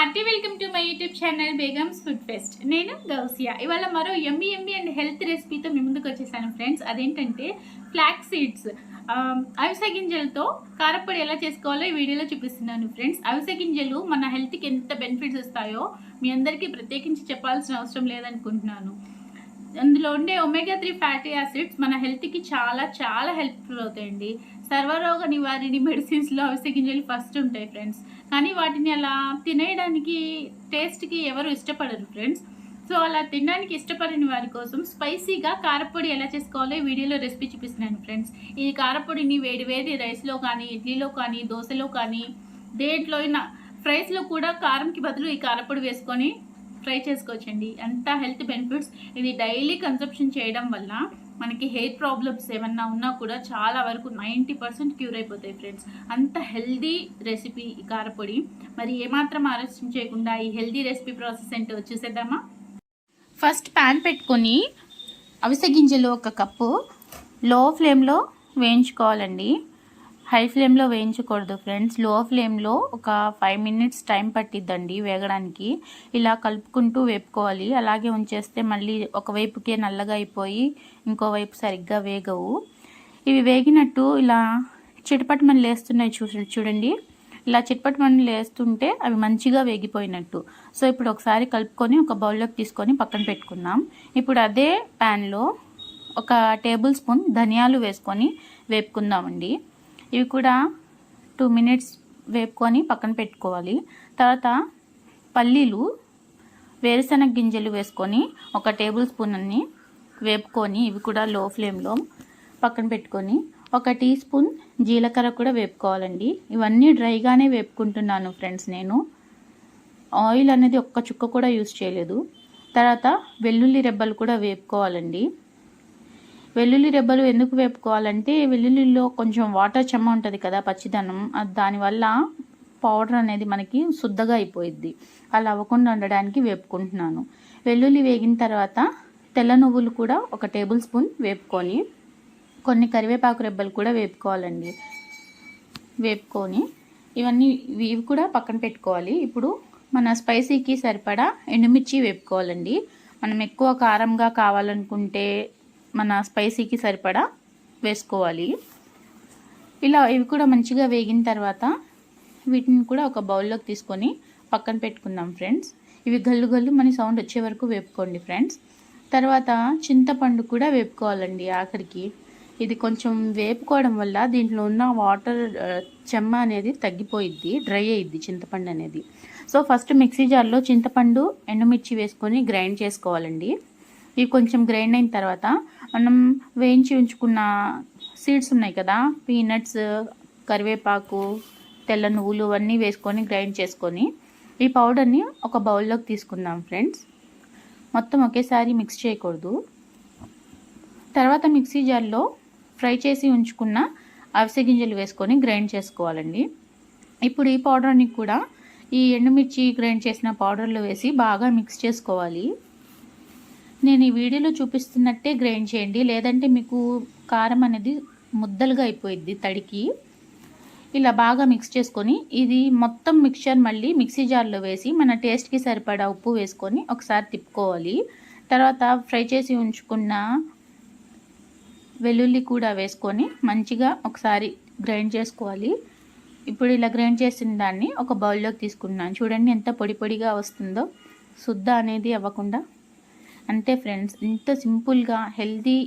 Hearty welcome to my YouTube channel Begums food fest. నేను గౌసియా. ఇవాళ మరో ఎమ్మి ఎమ్మి అండ్ హెల్త్ రెసిపీతో మీ ముందుకు వచ్చేసాను ఫ్రెండ్స్. అదేంటంటే ఫ్లాక్ సీడ్స్. అవిసె గింజలతో కారప్పొడి ఎలా చేసుకోవాలో ఈ వీడియోలో చూపిస్తున్నాను ఫ్రెండ్స్. అవిసె గింజలు మన హెల్త్కి ఎంత బెనిఫిట్స్ ఇస్తాయో మీ అందరికీ ప్రత్యేకించి చెప్పాల్సిన అవసరం లేదనుకుంటున్నాను. అందులో ఉండే ఒమేగా త్రీ ఫ్యాటీ యాసిడ్స్ మన హెల్త్కి చాలా చాలా హెల్ప్ఫుల్ అవుతాయండి. సర్వరోగ నివారిణి మెడిసిన్స్లో అవిసె గింజలు ఫస్ట్ ఉంటాయి ఫ్రెండ్స్ కానీ వాటిని అలా తినేయడానికి టేస్ట్కి ఎవరు ఇష్టపడరు ఫ్రెండ్స్ సో అలా తినడానికి ఇష్టపడని వారి కోసం స్పైసీగా కారపొడి ఎలా చేసుకోవాలో ఈ వీడియోలో రెసిపీ చూపిస్తున్నాను ఫ్రెండ్స్ ఈ కారపొడిని వేడి వేడి రైస్లో కానీ ఇడ్లీలో కానీ దోశలో కానీ దేంట్లో అయినా ఫ్రైస్లో కూడా కారంకి బదులు ఈ కారపొడి వేసుకొని ట్రై చేసుకోవచ్చండి. అంత హెల్త్ బెనిఫిట్స్ ఇది డైలీ కన్సప్షన్ చేయడం వల్ల మనకి హెయిర్ ప్రాబ్లమ్స్ ఏమన్నా ఉన్నా కూడా చాలా వరకు నైంటీ పర్సెంట్ క్యూర్ అయిపోతాయి ఫ్రెండ్స్. అంత హెల్దీ రెసిపీ ఈ కారపొడి. మరి ఏమాత్రం ఆలస్యం చేయకుండా ఈ హెల్దీ రెసిపీ ప్రాసెస్ ఏంటో చూసేద్దామా? ఫస్ట్ ప్యాన్ పెట్టుకొని అవిసె గింజలు ఒక కప్పు లో ఫ్లేమ్లో వేయించుకోవాలండి. హై ఫ్లేమ్లో వేయించకూడదు ఫ్రెండ్స్. లో ఫ్లేమ్లో ఒక ఫైవ్ మినిట్స్ టైం పట్టిద్దండి వేగడానికి. ఇలా కలుపుకుంటూ వేపుకోవాలి. అలాగే ఉంచేస్తే మళ్ళీ ఒకవైపుకే నల్లగా అయిపోయి ఇంకోవైపు సరిగ్గా వేగవు. ఇవి వేగినట్టు ఇలా చిటపటమని లేస్తున్నాయి చూ చూడండి. ఇలా చిట్పటమని లేస్తుంటే అవి మంచిగా వేగిపోయినట్టు. సో ఇప్పుడు ఒకసారి కలుపుకొని ఒక బౌల్లోకి తీసుకొని పక్కన పెట్టుకుందాం. ఇప్పుడు అదే ప్యాన్లో ఒక టేబుల్ స్పూన్ ధనియాలు వేసుకొని వేపుకుందామండి. ఇవి కూడా టూ మినిట్స్ వేపుకొని పక్కన పెట్టుకోవాలి. తర్వాత పల్లీలు వేరుశనగ గింజలు వేసుకొని ఒక టేబుల్ స్పూన్ అన్ని వేపుకొని ఇవి కూడా లో ఫ్లేమ్లో పక్కన పెట్టుకొని ఒక టీ స్పూన్ జీలకర్ర కూడా వేపుకోవాలండి. ఇవన్నీ డ్రైగానే వేపుకుంటున్నాను ఫ్రెండ్స్ నేను. ఆయిల్ అనేది ఒక్క చుక్క కూడా యూస్ చేయలేదు. తర్వాత వెల్లుల్లి రెబ్బలు కూడా వేపుకోవాలండి. వెల్లుల్లి రెబ్బలు ఎందుకు వేపుకోవాలంటే వెల్లుల్లిలో కొంచెం వాటర్ చెమ్మ ఉంటుంది కదా పచ్చిదనం. దానివల్ల పౌడర్ అనేది మనకి శుద్ధగా అయిపోయిద్ది. అలా అవ్వకుండా ఉండడానికి వేపుకుంటున్నాను. వెల్లుల్లి వేగిన తర్వాత తెల్ల నువ్వులు కూడా ఒక టేబుల్ స్పూన్ వేపుకొని కొన్ని కరివేపాకు రెబ్బలు కూడా వేపుకోవాలండి. వేపుకొని ఇవన్నీ ఇవి కూడా పక్కన పెట్టుకోవాలి. ఇప్పుడు మన స్పైసీకి సరిపడా ఎండుమిర్చి వేపుకోవాలండి. మనం ఎక్కువ కారంగా కావాలనుకుంటే మన స్పైసీకి సరిపడా వేసుకోవాలి. ఇలా ఇవి కూడా మంచిగా వేగిన తర్వాత వీటిని కూడా ఒక బౌల్లోకి తీసుకొని పక్కన పెట్టుకుందాం ఫ్రెండ్స్. ఇవి గల్లు గల్లు మన సౌండ్ వచ్చే వరకు వేపుకోండి ఫ్రెండ్స్. తర్వాత చింతపండు కూడా వేపుకోవాలండి ఆఖరికి. ఇది కొంచెం వేపుకోవడం వల్ల దీంట్లో ఉన్న వాటర్ చెమ్మ అనేది తగ్గిపోయిద్ది డ్రై అయ్యిద్ది చింతపండు అనేది. సో ఫస్ట్ మిక్సీ జార్లో చింతపండు ఎండుమిర్చి వేసుకొని గ్రైండ్ చేసుకోవాలండి. ఇవి కొంచెం గ్రైండ్ అయిన తర్వాత మనం వేయించి ఉంచుకున్న సీడ్స్ ఉన్నాయి కదా పీనట్స్ కరివేపాకు తెల్ల నువ్వులు అన్నీ వేసుకొని గ్రైండ్ చేసుకొని ఈ పౌడర్ని ఒక బౌల్లోకి తీసుకుందాం ఫ్రెండ్స్. మొత్తం ఒకేసారి మిక్స్ చేయకూడదు. తర్వాత మిక్సీ జార్లో ఫ్రై చేసి ఉంచుకున్న అవిసె గింజలు వేసుకొని గ్రైండ్ చేసుకోవాలండి. ఇప్పుడు ఈ పౌడర్ని కూడా ఈ ఎండుమిర్చి గ్రైండ్ చేసిన పౌడర్లో వేసి బాగా మిక్స్ చేసుకోవాలి. నేను ఈ వీడియోలో చూపిస్తున్నట్టే గ్రైండ్ చేయండి. లేదంటే మీకు కారం అనేది ముద్దలుగా అయిపోయిద్ది తడికి. ఇలా బాగా మిక్స్ చేసుకొని ఇది మొత్తం మిక్చర్ మళ్ళీ మిక్సీ జార్లో వేసి మన టేస్ట్కి సరిపడా ఉప్పు వేసుకొని ఒకసారి తిప్పుకోవాలి. తర్వాత ఫ్రై చేసి ఉంచుకున్న వెల్లుల్లి కూడా వేసుకొని మంచిగా ఒకసారి గ్రైండ్ చేసుకోవాలి. ఇప్పుడు ఇలా గ్రైండ్ చేసిన దాన్ని ఒక బౌల్లోకి తీసుకున్నాను. చూడండి ఎంత పొడి పొడిగా వస్తుందో. శుద్ధ అనేది అవ్వకుండా అంతే ఫ్రెండ్స్ ఇంత సింపుల్గా హెల్దీ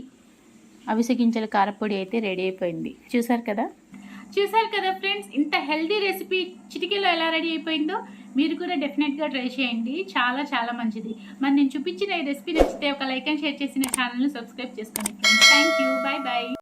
అవిసె గింజల కారపొడి అయితే రెడీ అయిపోయింది. చూసారు కదా? చూసారు కదా ఫ్రెండ్స్ ఇంత హెల్దీ రెసిపీ చిటికీలో ఎలా రెడీ అయిపోయిందో మీరు కూడా డెఫినెట్గా ట్రై చేయండి. చాలా చాలా మంచిది. మరి నేను చూపించిన ఈ రెసిపీ నచ్చితే ఒక లైక్ అండ్ షేర్ చేసిన ఛానల్ని సబ్స్క్రైబ్ చేసుకోండి friends. Thank you bye bye